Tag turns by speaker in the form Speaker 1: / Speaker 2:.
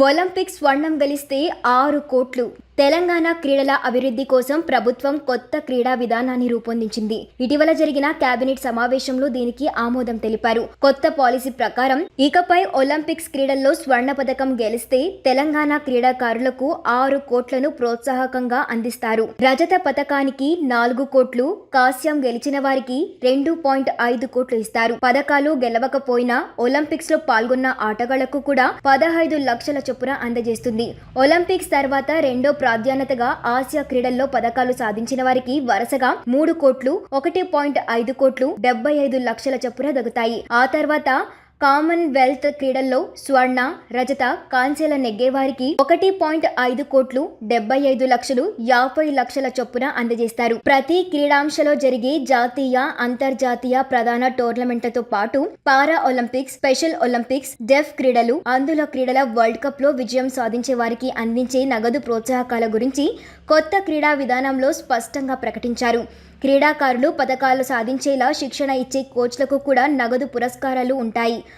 Speaker 1: Olympics స్వర్ణం గెలిస్తే ఆరు కోట్లు. తెలంగాణ క్రీడల అభివృద్ధి కోసం ప్రభుత్వం కొత్త క్రీడా విధానాన్ని రూపొందించింది. ఇటీవల జరిగిన కేబినెట్ సమావేశంలో దీనికి ఆమోదం తెలిపారు. కొత్త పాలసీ ప్రకారం ఇకపై ఒలింపిక్స్ క్రీడల్లో స్వర్ణ పథకం గెలిస్తే తెలంగాణ క్రీడాకారులకు ఆరు కోట్లను ప్రోత్సాహకంగా అందిస్తారు. రజత పథకానికి నాలుగు కోట్లు కాస్యం గెలిచిన వారికి రెండు పాయింట్ ఐదు కోట్లు ఇస్తారు. పథకాలు గెలవకపోయినా ఒలింపిక్స్లో పాల్గొన్న ఆటగాళ్ళకు కూడా పదహైదు లక్షల చొప్పున అందజేస్తుంది. ఒలింపిక్స్ తర్వాత రెండో ప్రాధాన్యతగా ఆసియా క్రీడల్లో పథకాలు సాధించిన వారికి వరుసగా మూడు కోట్లు ఒకటి పాయింట్ ఐదు కోట్లు డెబ్బై ఐదు లక్షల చొప్పున దొరుకుతాయి ఆ తర్వాత కామన్వెల్త్ క్రీడల్లో స్వర్ణ రజత కాంస్యల నెగ్గేవారికి ఒకటి పాయింట్ ఐదు కోట్లు డెబ్బై ఐదు లక్షలు యాభై లక్షల చొప్పున అందజేస్తారు. ప్రతి క్రీడాంశలో జరిగే జాతీయ అంతర్జాతీయ ప్రధాన టోర్నమెంట్లతో పాటు para Olympics special Olympics deaf క్రీడలు అందులో క్రీడల వరల్డ్ కప్లో విజయం సాధించే వారికి అందించే నగదు ప్రోత్సాహకాల గురించి కొత్త క్రీడా విధానంలో స్పష్టంగా ప్రకటించారు. క్రీడాకారులు పథకాలు సాధించేలా శిక్షణ ఇచ్చే కోచ్లకు కూడా నగదు పురస్కారాలు ఉంటాయి.